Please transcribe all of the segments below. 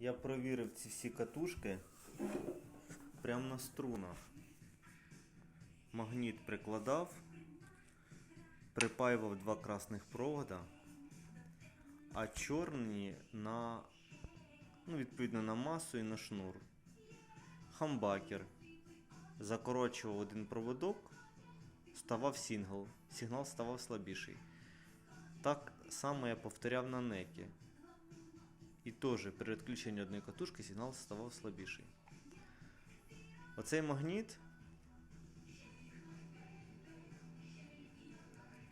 Я провірив ці всі катушки прямо на струнах. Магніт прикладав, припаював два красних провода, а чорні на, ну, відповідно, на масу і на шнур. Хамбакер. Закорочував один проводок, ставав сингл. Сигнал ставав слабіший. Так само я повторяв на некі. І теж при відключенні одної катушки сигнал ставав слабіший. Оцей магніт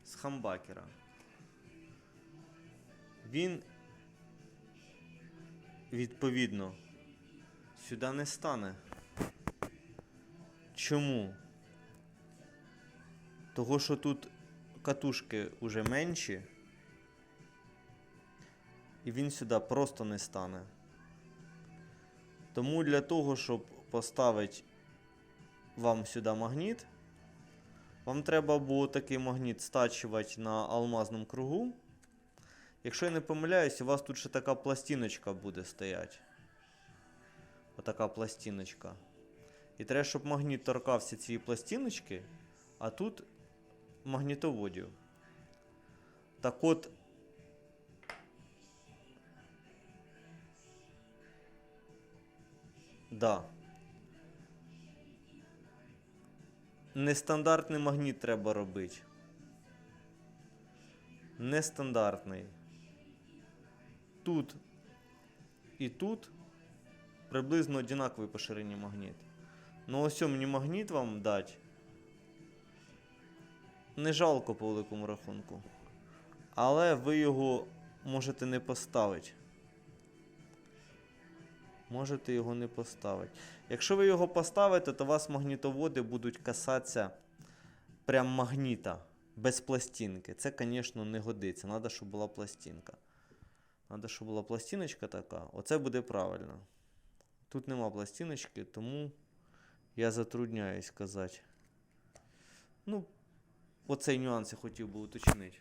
з хамбакера. Він відповідно сюди не стане. Чому? Того, що тут катушки вже менші, і він сюди просто не стане. Тому для того, щоб поставити вам сюди магніт, вам треба було такий магніт стачувати на алмазному кругу. Якщо я не помиляюсь, у вас тут ще така пластиночка буде стояти. Отака пластиночка. І треба, щоб магніт торкався цієї пластиночки, а тут магнітоводів. Так от. Да. Нестандартний магніт треба робити. Нестандартний. Тут і тут приблизно однаковий по ширині магніт. Ну ось мені магніт вам дать. Не жалко по великому рахунку. Але ви його можете не поставити. Можете його не поставити. Якщо ви його поставите, то у вас магнітоводи будуть касатися прям магніта без пластинки. Це, звісно, не годиться. Треба, щоб була пластинка. Треба, щоб була пластиночка така. Оце буде правильно. Тут нема пластиночки, тому я затрудняюсь сказати. Ну, оцей нюанс я хотів би уточнити.